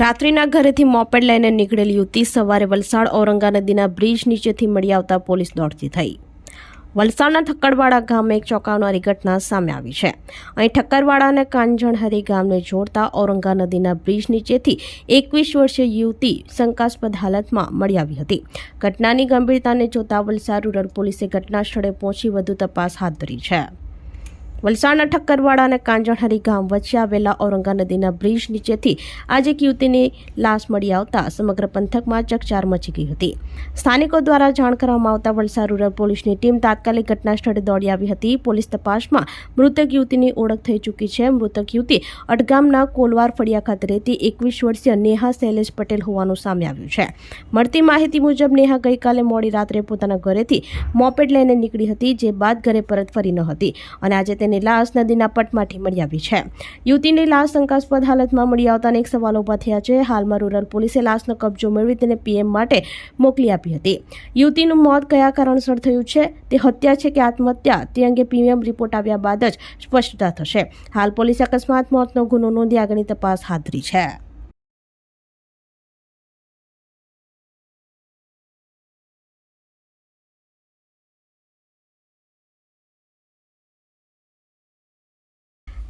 રાત્રિના ઘરેથી મોપેડ લઈને નીકળેલી યુવતી સવારે વલસાડ ઔરંગા નદીના બ્રિજ નીચેથી મળી આવતા પોલીસ દોડતી થઈ. વલસાડના ઠક્કરવાડા ગામે એક ચોંકાવનારી ઘટના સામે આવી છે. અહીં ઠક્કરવાડા અને કાંજણહરી ગામને જોડતા ઔરંગા નદીના બ્રિજ નીચેથી એકવીસ વર્ષીય યુવતી શંકાસ્પદ હાલતમાં મળી આવી હતી. ઘટનાની ગંભીરતાને જોતા વલસાડ રૂરલ પોલીસે ઘટના સ્થળે પહોંચી વધુ તપાસ હાથ ધરી છે. વલસાડના ઠક્કરવાડા અને કાંજણહરી ગામ વચ્ચે આવેલા ઔરંગા નદીના બ્રિજ નીચેથી આજે એક યુવતીની લાશ મળી આવતા સમગ્ર પંથકમાં ચકચાર મચી ગઈ હતી. સ્થાનિકો દ્વારા જાણ કરવામાં આવતા વલસાડ રૂરલ પોલીસની ટીમ તાત્કાલિક ઘટના સ્થળે દોડી આવી હતી. પોલીસ તપાસમાં મૃતક યુવતીની ઓળખ થઈ ચૂકી છે. મૃતક યુવતી અડગામના કોલવાર ફળિયા ખાતે રહેતી એકવીસ વર્ષીય નેહા શૈલેષ પટેલ હોવાનું સામે આવ્યું છે. મળતી માહિતી મુજબ નેહા ગઈકાલે મોડી રાત્રે પોતાના ઘરેથી મોપેડ લઈને નીકળી હતી, જે બાદ ઘરે પરત ફરી ન હતી અને આજે તેની લાશ નદીના પટમાંથી મળી આવી છે. યુવતીની લાશ શંકાસ્પદ હાલતમાં મળી આવતા અનેક સવાલો ઊભા થયા છે. હાલમાં રૂરલ પોલીસે લાશનો કબજો મેળવી તેને પીએમ માટે મોકલી આપી હતી. યુવતીનું મોત કયા કારણસર થયું છે? તે હત્યા છે કે આત્મહત્યા? તે અંગે પીએમ રિપોર્ટ આવ્યા બાદ જ સ્પષ્ટતા થશે. હાલ પોલીસે અકસ્માત, મોતનો ગુનો નોંધી આગળની તપાસ હાથ ધરી છે.